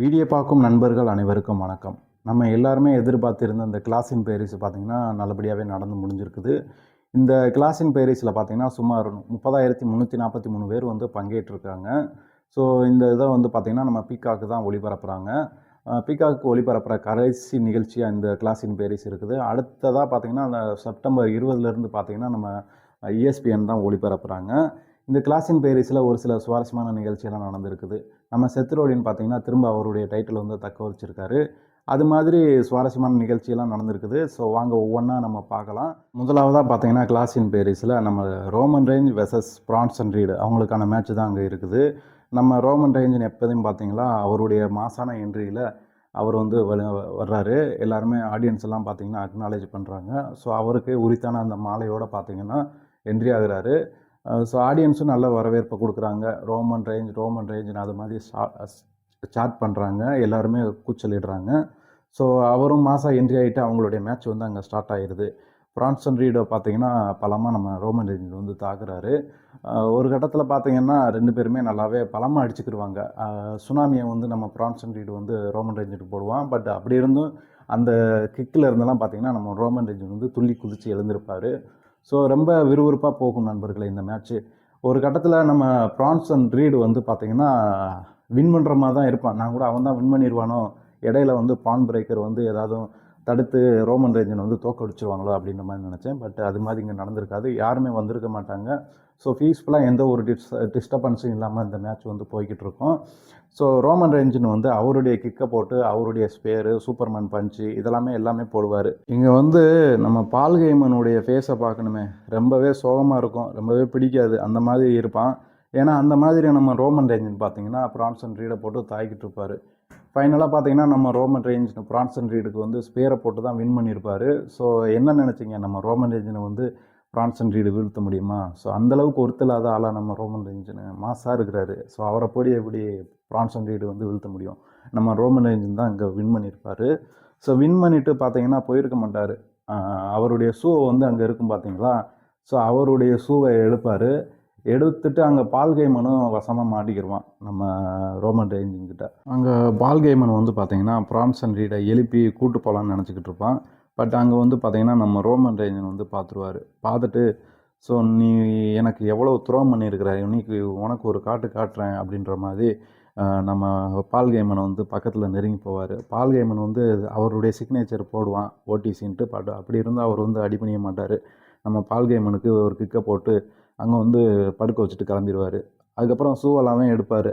Video பார்க்கும் நண்பர்கள் அனைவருக்கும் வணக்கம். நம்ம எல்லாருமே எதிர்பார்த்திருந்த இந்த கிளாஸின் பேரிஸ் பார்த்திங்கன்னா நல்லபடியாகவே நடந்து முடிஞ்சிருக்குது. இந்த கிளாஸின் பேரிஸில் பார்த்திங்கன்னா சுமார் முப்பதாயிரத்தி முந்நூற்றி நாற்பத்தி மூணு பேர் வந்து பங்கேற்றிருக்காங்க. ஸோ இந்த இதை வந்து பார்த்திங்கன்னா நம்ம பீக்காக்கு தான் ஒளிபரப்புகிறாங்க பீக்காக்கு ஒளிபரப்புகிற கடைசி நிகழ்ச்சியாக இந்த கிளாஸின் பேரிஸ் இருக்குது. அடுத்ததாக பார்த்திங்கன்னா அந்த செப்டம்பர் இருபதுலேருந்து பார்த்திங்கன்னா நம்ம இஎஸ்பிஎன் தான் ஒளிபரப்புகிறாங்க இந்த கிளாஸின் பேரிஸில் ஒரு சில சுவாரஸ்யமான நிகழ்ச்சியெல்லாம் நடந்திருக்குது. நம்ம செத்துரோடின்னு பார்த்தீங்கன்னா திரும்ப அவருடைய டைட்டில் வந்து தக்க வச்சிருக்காரு. அது மாதிரி சுவாரஸ்யமான நிகழ்ச்சியெல்லாம் நடந்திருக்குது. ஸோ வாங்க ஒவ்வொன்றா நம்ம பார்க்கலாம். முதலாவதாக பார்த்தீங்கன்னா கிளாஸின் பேரிஸில் நம்ம Roman Reigns versus Bronson Reed அவங்களுக்கான மேட்ச் தான் அங்கே இருக்குது. நம்ம ரோமன் ரேஞ்சின் எப்போதையும் பார்த்தீங்களா அவருடைய மாசான என்ட்ரியில் அவர் வந்து வ- வர்றாரு. எல்லாருமே ஆடியன்ஸ் எல்லாம் பார்த்தீங்கன்னா அக்னாலேஜ் பண்ணுறாங்க ஸோ அவருக்கு உரித்தான அந்த மாலையோடு பார்த்தீங்கன்னா என்ட்ரி ஆகுறாரு. ஸோ ஆடியன்ஸும் நல்ல வரவேற்பை கொடுக்குறாங்க. ரோமன் ரேஞ்ச் ரோமன் ரேஞ்சுன்னு அது மாதிரி சாட் பண்ணுறாங்க எல்லாருமே கூச்சலிடுறாங்க. ஸோ அவரும் மாதம் என்ட்ரி ஆகிட்டு அவங்களுடைய மேட்ச் வந்து அங்கே ஸ்டார்ட் ஆயிடுது பிரான்சன் ரீடை பார்த்தீங்கன்னா பலமாக நம்ம ரோமன் ரேஞ்ச் வந்து தாக்குறாரு. ஒரு கட்டத்தில் பார்த்தீங்கன்னா ரெண்டு பேருமே நல்லாவே பலமாக அடிச்சுக்கிடுவாங்க சுனாமியை வந்து நம்ம பிரான்சன் ரீடு வந்து ரோமன் ரேஞ்சுக்கு போடுவான். பட் அப்படி இருந்தும் அந்த கிக்கில் இருந்தெல்லாம் பார்த்தீங்கன்னா நம்ம ரோமன் ரேஞ்ச் வந்து துள்ளி குதித்து எழுந்திருப்பார். ஸோ ரொம்ப விறுவிறுப்பாக போகும் நண்பர்களே இந்த மேட்ச்சு ஒரு கட்டத்தில் நம்ம பிரான்சன் ரீடு வந்து பார்த்தீங்கன்னா வின் பண்ணுற மாதிரி தான் இருப்பான். நான் கூட அவன் தான் வின் பண்ணிடுவானோ இடையில வந்து பான் பிரேக்கர் வந்து ஏதாவது தடுத்து ரோமன் ரேஞ்சன் வந்து தோக்கடிச்சிருவாங்களோ அப்படின்ற மாதிரி நினச்சேன். பட் அது மாதிரி இங்கே நடந்திருக்காது. யாருமே வந்திருக்க மாட்டாங்க. ஸோ ஃபீஸ்ஃபுல்லாக எந்த ஒரு டிஸ் டிஸ்டர்பன்ஸும் இல்லாமல் இந்த மேட்ச் வந்து போய்கிட்டு இருக்கோம். ஸோ ரோமன் ரேஞ்சின் வந்து அவருடைய கிக்கை போட்டு அவருடைய ஸ்பேரு சூப்பர்மேன் பஞ்சு இதெல்லாமே எல்லாமே போடுவார். இங்கே வந்து நம்ம பால்கேமனுடைய ஃபேஸை பார்க்கணுமே. ரொம்பவே சோகமாக இருக்கும். ரொம்பவே பிடிக்காது. அந்த மாதிரி இருப்பான். ஏன்னா அந்த மாதிரி நம்ம ரோமன் ரேஞ்சின் பார்த்தீங்கன்னா ப்ரான்சன் ரீடை போட்டு தாய்கிட்டு இருப்பார். ஃபைனலாக பார்த்தீங்கன்னா நம்ம ரோமன் ரேஞ்ச் பிரான்சன் ரீடுக்கு வந்து ஸ்பேரை போட்டு தான் வின் பண்ணியிருப்பார் ஸோ என்ன நினச்சிங்க? நம்ம ரோமன் ரேஞ்சினை வந்து பிரான்சன் ரீடு வீழ்த்த முடியுமா? ஸோ அந்தளவுக்கு ஒருத்தலாத ஆளாக நம்ம ரோமன் ரேஞ்சின் மாசாக இருக்கிறாரு. ஸோ அவரை போய் எப்படி பிரான்சன் ரீடு வந்து வீழ்த்த முடியும்? நம்ம ரோமன் ரேஞ்சின் தான் இங்கே வின் பண்ணியிருப்பார் ஸோ வின் பண்ணிவிட்டு பார்த்தீங்கன்னா போயிருக்க மாட்டார். அவருடைய ஷூவை வந்து அங்கே இருக்கும் பார்த்தீங்களா ஸோ அவருடைய ஷூவை எழுப்பார். எடுத்துட்டு அங்கே பால் கைமனும் வசமாக மாட்டிக்கிடுவான் நம்ம ரோமன் ரேஞ்சின்கிட்ட அங்கே பால் கைமன் வந்து பார்த்தீங்கன்னா பிரான்சன் ரீடை எழுப்பி கூட்டு போகலான்னு நினச்சிக்கிட்டு இருப்பான். பட் அங்கே வந்து பார்த்தீங்கன்னா நம்ம ரோமன் ரேஞ்சன் வந்து பார்த்துருவாரு பார்த்துட்டு ஸோ நீ எனக்கு எவ்வளோ துரோகம் பண்ணியிருக்கிற? இன்னைக்கு உனக்கு ஒரு காட்டு காட்டுறேன் அப்படின்ற மாதிரி நம்ம பால் கேமனை வந்து பக்கத்தில் நெருங்கி போவார். பால் கேமன் வந்து அவருடைய சிக்னேச்சர் போடுவான் ஓடிசின்ட்டு பட் அப்படி இருந்தால் அவர் வந்து அடி பண்ணிய மாட்டார். நம்ம பால் கேமனுக்கு ஒரு கிக்கை போட்டு அங்கே வந்து படுக்க வச்சுட்டு கிளம்பிடுவார் அதுக்கப்புறம் ஷூவெல்லாமே எடுப்பார்.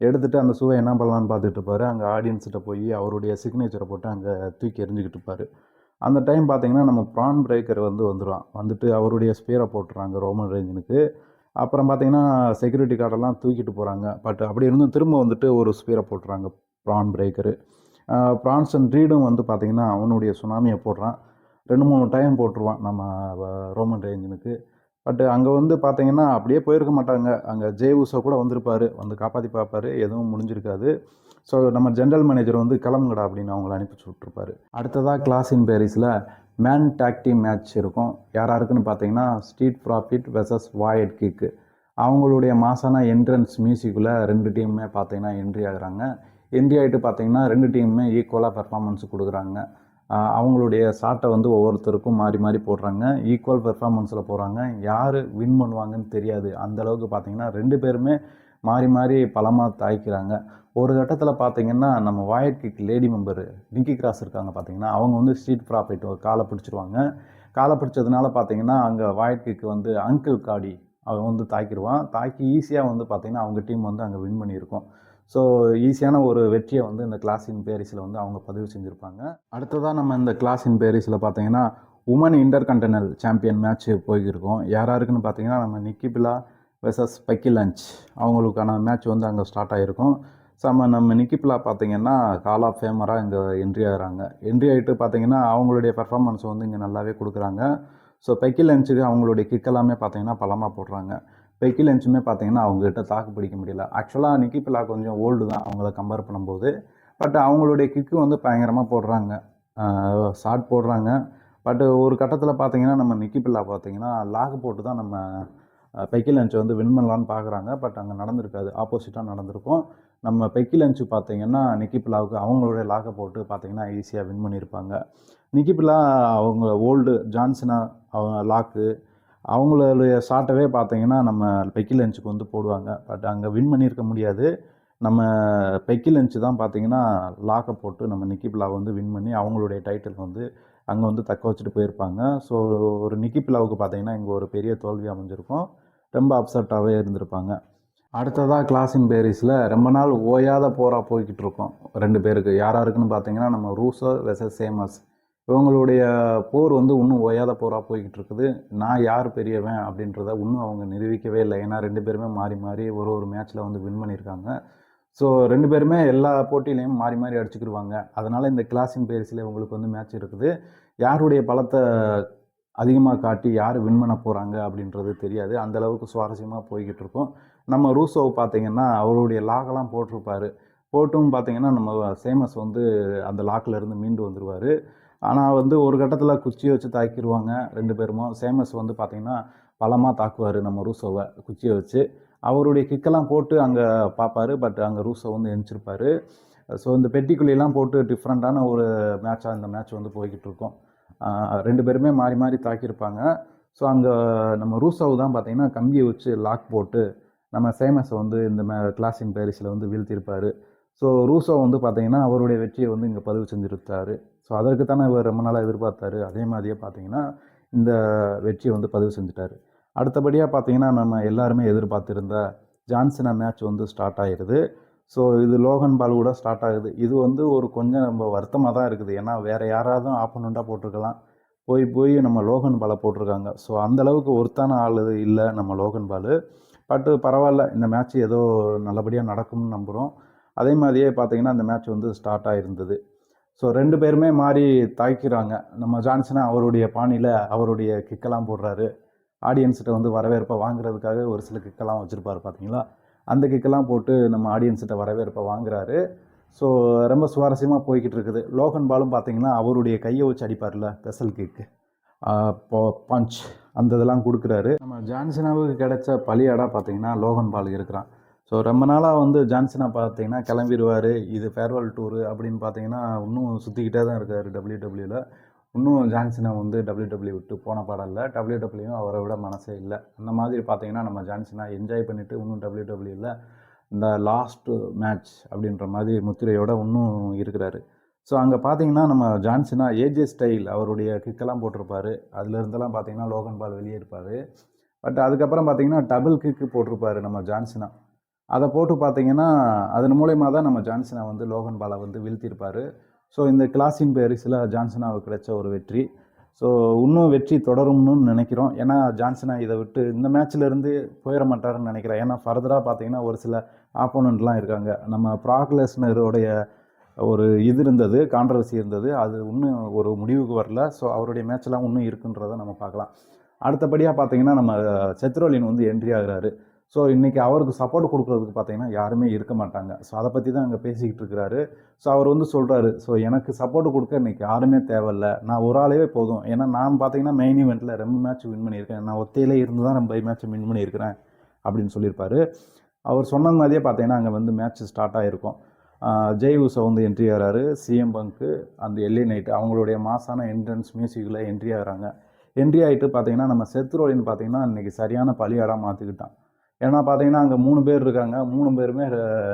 எடுத்துகிட்டு அந்த ஷூவை என்ன பண்ணலான்னு பார்த்துட்டு இருப்பார். அங்கே ஆடியன்ஸ்கிட்ட போய் அவருடைய சிக்னேச்சரை போட்டு அங்கே தூக்கி எறிஞ்சிக்கிட்டு இருப்பார். அந்த டைம் பார்த்தீங்கன்னா நம்ம ப்ரான் பிரேக்கர் வந்து வந்துடுவான் வந்துட்டு அவருடைய ஸ்பீரை போட்டுறாங்க ரோமன் ரேஞ்சனுக்கு அப்புறம் பார்த்தீங்கன்னா செக்யூரிட்டி கார்டெல்லாம் தூக்கிட்டு போகிறாங்க பட் அப்படி இருந்தும் திரும்ப வந்துட்டு ஒரு ஸ்பீரை போட்டுறாங்க ப்ரான் பிரேக்கரு ப்ரான்சன் ரீடும் வந்து பார்த்திங்கன்னா அவனுடைய சுனாமியை போடுறான். ரெண்டு மூணு டைம் போட்டுருவான் நம்ம ரோமன் ரேஞ்சனுக்கு பட் அங்கே வந்து பார்த்தீங்கன்னா அப்படியே போயிருக்க மாட்டாங்க. அங்கே ஜே உசோ கூட வந்திருப்பாரு. வந்து காப்பாற்றி பார்ப்பாரு எதுவும் முடிஞ்சிருக்காது. ஸோ நம்ம ஜென்ரல் மேனேஜர் வந்து கிளம்புங்கடா அப்படின்னு அவங்கள அனுப்பிச்சு விட்ருப்பாரு அடுத்ததாக கிளாஸ் இன் பேரிஸில் மேன் டாக் டீம் மேட்ச் இருக்கும். யார் யாருக்குன்னு பார்த்தீங்கன்னா ஸ்ட்ரீட் ப்ராஃபிட் வெர்சஸ் வாயட் கிக்கு அவங்களுடைய மாசான என்ட்ரன்ஸ் மியூசிக்கில் ரெண்டு டீமுமே பார்த்தீங்கன்னா என்ட்ரி ஆகுறாங்க. என்ட்ரி ஆகிட்டு பார்த்தீங்கன்னா ரெண்டு டீமுமே ஈக்குவலாக பெர்ஃபார்மன்ஸ் கொடுக்குறாங்க. அவங்களுடைய சாட்டை வந்து ஒவ்வொருத்தருக்கும் மாறி மாறி போடுறாங்க. ஈக்குவல் பெர்ஃபார்மன்ஸில் போகிறாங்க யார் வின் பண்ணுவாங்கன்னு தெரியாது. அந்தளவுக்கு பார்த்தீங்கன்னா ரெண்டு பேருமே மாறி மாறி பலமாக தாய்க்கிறாங்க. ஒரு கட்டத்தில் பார்த்தீங்கன்னா நம்ம வாயட் கிக் லேடி மெம்பர் நிக்கி கிராஸ் இருக்காங்க பார்த்தீங்கன்னா அவங்க வந்து ஸ்ட்ரீட் ப்ராஃபிட் காலை பிடிச்சிருவாங்க. காலை பிடிச்சதுனால பார்த்தீங்கன்னா அங்கே வாயட் கிக் வந்து அங்கிள் காடி அவன் வந்து தாக்கிடுவான். தாக்கி ஈஸியாக வந்து பார்த்தீங்கன்னா அவங்க டீம் வந்து அங்கே வின் பண்ணியிருக்கோம். ஸோ ஈஸியான ஒரு வெற்றியை வந்து இந்த கிளாஸ் இன் பேரிஸில் வந்து அவங்க பதிவு செஞ்சுருப்பாங்க. அடுத்ததாக நம்ம இந்த கிளாஸ் இன் பேரிஸில் பார்த்தீங்கன்னா woman intercontinental champion match போயிருக்கோம். யார் யாருக்குன்னு பார்த்தீங்கன்னா நம்ம நிக்கிபிலா வெர்சஸ் பக்கி லஞ்ச். அவங்களுக்கான மேட்ச் வந்து அங்கே ஸ்டார்ட் ஆகிருக்கும் நம்ம நம்ம நிக்கிபிலா பார்த்தீங்கன்னா கால் ஆஃப் ஃபேமராக இங்கே என்ட்ரி ஆகிறாங்க. என்ட்ரி ஆகிட்டு பார்த்தீங்கன்னா அவங்களுடைய பெர்ஃபார்மன்ஸ் வந்து இங்கே நல்லாவே கொடுக்குறாங்க. ஸோ பெக்கி லஞ்சுக்கு அவங்களுடைய கிக் எல்லாமே பார்த்தீங்கன்னா பலமாக போடுறாங்க. பெக்கி லஞ்சுமே பார்த்தீங்கன்னா அவங்ககிட்ட தாக்கு பிடிக்க முடியல. ஆக்சுவலாக நிக்கிபிலா கொஞ்சம் ஓல்டு தான் அவங்கள கம்பேர் பண்ணும்போது. பட் அவங்களுடைய கிக்கு வந்து பயங்கரமாக போடுறாங்க. ஷார்ட் போடுறாங்க. பட் ஒரு கட்டத்தில் பார்த்தீங்கன்னா நம்ம நிக்கிபில்லா பார்த்தீங்கன்னா லாக் போட்டு தான் நம்ம பெக்கி லஞ்ச் வந்து வின் பண்ணலான்னு பார்க்குறாங்க. பட் அங்கே நடந்திருக்காது. ஆப்போசிட்டாக நடந்திருக்கும். நம்ம பெக்கி லஞ்சு பார்த்தீங்கன்னா நிக்கிபிலாவுக்கு அவங்களுடைய லாக்கை போட்டு பார்த்தீங்கன்னா ஈஸியாக வின் பண்ணியிருப்பாங்க. நிக்கிபிலா அவங்க ஓல்டு ஜான்சனா அவங்க லாக்கு அவங்களுடைய ஷாட்டவே பார்த்தீங்கன்னா நம்ம பெக்கி லஞ்சுக்கு வந்து போடுவாங்க. பட் அங்கே வின் பண்ணியிருக்க முடியாது. நம்ம பெக்கி லஞ்சு தான் பார்த்தீங்கன்னா லாக்கை போட்டு நம்ம நிக்கிபிலா வந்து வின் பண்ணி அவங்களுடைய டைட்டில் வந்து அங்கே வந்து தக்க வச்சுட்டு போயிருப்பாங்க. ஸோ ஒரு நிக்கிபிலாவுக்கு பார்த்தீங்கன்னா இங்கே ஒரு பெரிய தோல்வி அமைஞ்சிருக்கும். ரொம்ப அப்செட்டாகவே இருந்திருப்பாங்க. அடுத்ததாக கிளாஸின் பேரிஸில் ரொம்ப நாள் ஓயாத போராக போய்கிட்டு இருக்கோம். ரெண்டு பேருக்கு. யாராருக்குன்னு பார்த்தீங்கன்னா நம்ம ரூசோ வெசஸ் சேமஸ். இவங்களுடைய போர் வந்து இன்னும் ஓயாத போராக போய்கிட்டு இருக்குது நான் யார் பெரியவன் அப்படின்றத இன்னும் அவங்க நிரூபிக்கவே இல்லை. ஏன்னா ரெண்டு பேருமே மாறி மாறி ஒரு ஒரு மேட்ச்சில் வந்து வின் பண்ணியிருக்காங்க. ஸோ ரெண்டு பேருமே எல்லா போட்டியிலையும் மாறி மாறி அடிச்சுக்கிடுவாங்க அதனால் இந்த கிளாஸின் பேரிஸில் உங்களுக்கு வந்து மேட்ச் இருக்குது. யாருடைய பலத்தை அதிகமாக காட்டி யார் வின் பண்ண போகிறாங்க அப்படின்றது தெரியாது. அந்தளவுக்கு சுவாரஸ்யமாக போய்கிட்டு இருக்கும் நம்ம ரூசோவை பார்த்தீங்கன்னா அவருடைய லாகெல்லாம் போட்டிருப்பார். போட்டும் பார்த்தீங்கன்னா நம்ம சேமஸ் வந்து அந்த லாக்கில் இருந்து மீண்டு வந்துடுவார் ஆனால் வந்து ஒரு கட்டத்தில் குச்சியை வச்சு தாக்கிடுவாங்க ரெண்டு பேருமோ. சேமஸ் வந்து பார்த்தீங்கன்னா பலமாக தாக்குவார் நம்ம ரூசோவை குச்சியை வச்சு. அவருடைய கிக்கெல்லாம் போட்டு அங்கே பார்ப்பாரு பட் அங்கே ரூசோ வந்து எந்திரிச்சிருப்பாரு. ஸோ இந்த பெட்டிக்குழியெல்லாம் போட்டு டிஃப்ரெண்ட்டான ஒரு மேட்சாக இந்த மேட்ச் வந்து போய்கிட்டு இருக்கோம். ரெண்டு பேருமே மாறி மாறி தாக்கியிருப்பாங்க. ஸோ அங்கே நம்ம ரூசோவு தான் பார்த்தீங்கன்னா கம்பியை வச்சு லாக் போட்டு நம்ம சேமஸை வந்து இந்த மே கிளாஸின் பேரிஸில் வந்து வீழ்த்தியிருப்பார். ஸோ ரூசோ வந்து பார்த்தீங்கன்னா அவருடைய வெற்றியை வந்து இங்கே பதிவு செஞ்சுருத்தாரு ஸோ அதற்கு தானே இவர் ரொம்ப நாளாக எதிர்பார்த்தாரு. அதே மாதிரியே பார்த்தீங்கன்னா இந்த வெற்றியை வந்து பதிவு செஞ்சுட்டார். அடுத்தபடியாக பார்த்தீங்கன்னா நம்ம எல்லாருமே எதிர்பார்த்துருந்த ஜான்சனா மேட்ச் வந்து ஸ்டார்ட் ஆகிடுது ஸோ இது லோகன் பால் கூட ஸ்டார்ட் ஆகுது. இது வந்து ஒரு கொஞ்சம் நம்ம வருத்தமாக தான் இருக்குது. ஏன்னா வேறு யாராவது ஆப்போனண்ட்டாக போட்டிருக்கலாம். போய் போய் நம்ம லோகன் பாலை போட்டிருக்காங்க. ஸோ அந்தளவுக்கு ஒருத்தான ஆள் இல்லை நம்ம லோகன் பால். பட்டு பரவாயில்ல. இந்த மேட்ச் ஏதோ நல்லபடியாக நடக்கும்னு நம்புகிறோம் அதே மாதிரியே பார்த்தீங்கன்னா அந்த மேட்ச் வந்து ஸ்டார்ட் ஆகிருந்தது ஸோ ரெண்டு பேருமே மாறி தாய்க்கிறாங்க. நம்ம ஜான்சனா அவருடைய பாணியில் அவருடைய கிக்கெல்லாம் போடுறாரு. ஆடியன்ஸ்கிட்ட வந்து வரவேற்பை வாங்குறதுக்காக ஒரு சில கிக்கெல்லாம் வச்சுருப்பாரு பார்த்தீங்களா அந்த கிக்கெல்லாம் போட்டு நம்ம ஆடியன்ஸ்கிட்ட வரவேற்பை வாங்குறாரு. ஸோ ரொம்ப சுவாரஸ்யமாக போய்கிட்டு இருக்குது. லோகன் பாலும் பார்த்தீங்கன்னா அவருடைய கையை வச்சு அடிப்பார்ல ஸ்பெஷல் கிக்கு பஞ்ச் அந்த இதெல்லாம் கொடுக்குறாரு. நம்ம ஜான்சனாவுக்கு கிடைச்ச பலியாடாக பார்த்தீங்கன்னா லோகன் பால் இருக்கிறான். ஸோ ரொம்ப நாளாக வந்து ஜான்சனா பார்த்தீங்கன்னா கிளம்பிடுவார். இது ஃபேர்வெல் டூரு அப்படின்னு பார்த்தீங்கன்னா இன்னும் சுற்றிக்கிட்டே தான் இருக்கார் டபிள்யூ டபிள்யூவில் இன்னும் ஜான்சனை வந்து டபிள்யூ டபிள்யூ விட்டு போன படம் இல்லை. டபிள்யூ டபிள்யூயும் அவரை விட மனசே இல்லை. அந்த மாதிரி பார்த்தீங்கன்னா நம்ம ஜான்சனா என்ஜாய் பண்ணிவிட்டு இன்னும் டபிள்யூ டபிள்யூவில் இந்த லாஸ்ட்டு மேட்ச் அப்படின்ற மாதிரி முத்திரையோட இன்னும் இருக்கிறாரு. ஸோ அங்கே பார்த்தீங்கன்னா நம்ம ஜான்சனா ஏஜே ஸ்டைல் அவருடைய கிக்கெல்லாம் போட்டிருப்பாரு. அதுலேருந்துலாம் பார்த்தீங்கன்னா லோகன் பால் வெளியே இருப்பார் பட் அதுக்கப்புறம் பார்த்தீங்கன்னா டபுள் கிக்கு போட்டிருப்பாரு நம்ம ஜான்சனா. அதை போட்டு பார்த்தீங்கன்னா அதன் மூலயமா தான் நம்ம ஜான்சனா வந்து லோகன் பாலை வந்து வீழ்த்தியிருப்பார். ஸோ இந்த கிளாஸின் பேரிஸில் ஜான்சனாவுக்கு கிடைச்ச ஒரு வெற்றி. ஸோ இன்னும் வெற்றி தொடரும்னு நினைக்கிறோம். ஏன்னா ஜான்சனா இதை விட்டு இந்த மேட்ச்லேருந்து போயிட மாட்டாருன்னு நினைக்கிறேன். ஏன்னா ஃபர்தராக பார்த்தீங்கன்னா ஒரு சில ஆப்போனண்ட்லாம் இருக்காங்க. நம்ம ப்ராக்லெஸ்னருடைய ஒரு இது இருந்தது கான்ட்ரவர்சி இருந்தது. அது இன்னும் ஒரு முடிவுக்கு வரல. ஸோ அவருடைய மேட்ச்லாம் இன்னும் இருக்குன்றதை நம்ம பார்க்கலாம். அடுத்தபடியாக பார்த்தீங்கன்னா நம்ம செத்ரோலின் வந்து என்ட்ரி ஆகிறாரு. ஸோ இன்றைக்கி அவருக்கு சப்போர்ட் கொடுக்குறதுக்கு பார்த்தீங்கன்னா யாருமே இருக்க மாட்டாங்க. ஸோ அதை பற்றி தான் அங்கே பேசிக்கிட்டு இருக்கிறாரு. ஸோ அவர் வந்து சொல்கிறாரு ஸோ எனக்கு சப்போர்ட் கொடுக்க இன்றைக்கி யாருமே தேவையில்ல. நான் ஒரு ஆளவே போதும். ஏன்னா நான் பார்த்தீங்கன்னா மெயின் இவெண்ட்டில் ரெண்டு மேட்ச் வின் பண்ணியிருக்கேன். நான் ஒத்தையிலே இருந்து தான் ரொம்ப மேட்ச் வின் பண்ணியிருக்கிறேன் அப்படின்னு சொல்லியிருப்பாரு. அவர் சொன்ன மாதிரியே பார்த்தீங்கன்னா அங்கே வந்து மேட்ச் ஸ்டார்ட் ஆகிருக்கும் ஜெய் உசோ வந்து என்ட்ரி ஆகிறாரு சிஎம் பங்க்கு அந்த எல்ஏ நைட்டு அவங்களுடைய மாசான என்ட்ரன்ஸ் மியூசிக்கில் என்ட்ரி ஆகிறாங்க. என்ட்ரி ஆகிட்டு பார்த்தீங்கன்னா நம்ம செத்துரோலின்னு பார்த்தீங்கன்னா இன்றைக்கி சரியான பலியாடாக மாற்றிக்கிட்டான் ஏன்னா பார்த்தீங்கன்னா அங்கே மூணு பேர் இருக்காங்க. மூணு பேருமே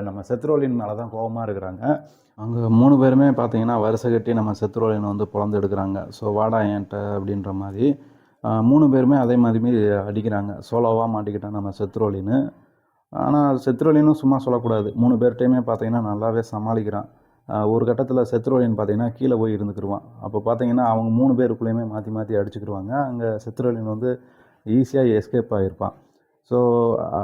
நம்ம செத்ரோலின் மேலே தான் கோபமாக இருக்கிறாங்க. அங்கே மூணு பேருமே பார்த்தீங்கன்னா வருஷ கட்டி நம்ம செத்ரோலினை வந்து பிறந்து எடுக்கிறாங்க. ஸோ வாடா என்கிட்ட அப்படின்ற மாதிரி மூணு பேருமே அதே மாதிரி அடிக்கிறாங்க. சோலோவாக மாட்டிக்கிட்டான் நம்ம செத்ரோலின்னு ஆனால் செத்ரோலினும் சும்மா சொல்லக்கூடாது. மூணு பேர்கிட்டையுமே பார்த்தீங்கன்னா நல்லாவே சமாளிக்கிறான். ஒரு கட்டத்தில் செத்ரோலின் பார்த்தீங்கன்னா கீழே போய் இருந்துக்கிடுவான் அப்போ பார்த்தீங்கன்னா அவங்க மூணு பேருக்குள்ளேயுமே மாற்றி மாற்றி அடிச்சுக்கிடுவாங்க அங்கே செத்ரோலின் வந்து ஈஸியாக எஸ்கேப் ஆகிருப்பான் ஸோ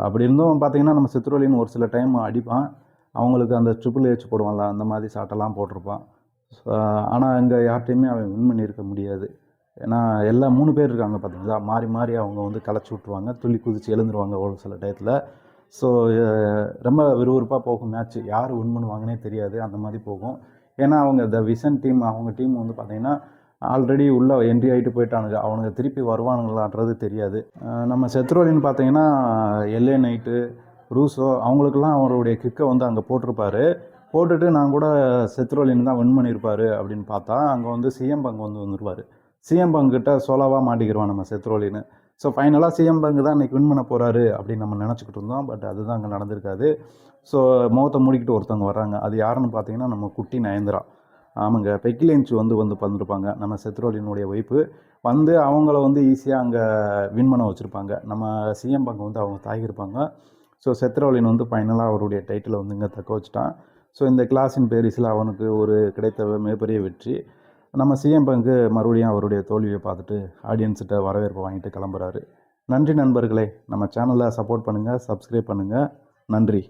அப்படி இருந்தும் பார்த்தீங்கன்னா நம்ம சித்ரோலின்னு ஒரு சில டைம் அடிப்பான். அவங்களுக்கு அந்த ட்ரிபிள் ஹெச் போடுவான்ல அந்த மாதிரி சாட்டெல்லாம் போட்டிருப்பான். ஆனால் இங்கே யார்கிட்டையுமே அவன் வின் பண்ணியிருக்க முடியாது. ஏன்னா எல்லா மூணு பேர் இருக்காங்க பார்த்தீங்களா மாறி மாறி அவங்க வந்து களைச்சி விட்ருவாங்க துள்ளி குதித்து எழுந்துருவாங்க ஒரு சில டயத்தில் ஸோ ரொம்ப விறுவிறுப்பாக போகும் மேட்ச் யார் வின் பண்ணுவாங்கன்னே தெரியாது. அந்த மாதிரி போகும். ஏன்னா அவங்க த விசன் டீம் அவங்க டீம் வந்து பார்த்திங்கன்னா ஆல்ரெடி உள்ளே என்ட்ரி ஆகிட்டு போயிட்டானுங்க. அவனுங்க திருப்பி வருவானுங்களான்றது தெரியாது. நம்ம செத்ரோலின்னு பார்த்தீங்கன்னா எல்ஏ நைட்டு ரூசோ அவங்களுக்கெல்லாம் அவருடைய கிக்கை வந்து அங்கே போட்டிருப்பாரு. போட்டுட்டு நான் கூட செத்ரோலின் தான் வின் பண்ணியிருப்பார் அப்படின்னு பார்த்தா அங்கே வந்து சிஎம் பங்கு வந்து வந்துருவார். சிஎம் பங்குக்கிட்ட சோலாவாக மாட்டிக்கிடுவான் நம்ம செத்ரோலின்னு. ஸோ ஃபைனலாக சிஎம் பங்கு தான் இன்றைக்கி வின் பண்ண போகிறாரு அப்படின்னு நம்ம நினச்சிக்கிட்டு இருந்தோம். பட் அதுதான் அங்கே நடந்திருக்காது. ஸோ முகத்தை மூடிக்கிட்டு ஒருத்தவங்க வர்றாங்க. அது யாருன்னு பார்த்தீங்கன்னா நம்ம குட்டி நயன்தரா. ஆமாங்க. பெக்கிலேன்ச்சு வந்து வந்து வந்திருப்பாங்க நம்ம செத்ரோலினுடைய ஒய்ஃபு வந்து அவங்கள வந்து ஈஸியாக அங்கே வின் பண்ண வச்சுருப்பாங்க. நம்ம சிஎம் பங்கு வந்து அவங்க தாகியிருப்பாங்க. ஸோ செத்ரோலின் வந்து ஃபைனலாக அவருடைய டைட்டிலை வந்து இங்கே தக்க வச்சுட்டான். ஸோ இந்த கிளாஸின் பேரிஸில் அவனுக்கு ஒரு கிடைத்த மிகப்பெரிய வெற்றி. நம்ம சிஎம் பங்கு மறுபடியும் அவருடைய தோல்வியை பார்த்துட்டு ஆடியன்ஸ்கிட்ட வரவேற்பு வாங்கிட்டு கிளம்புறாரு. நன்றி நண்பர்களே. நம்ம சேனலை சப்போர்ட் பண்ணுங்கள் சப்ஸ்கிரைப் பண்ணுங்கள் நன்றி.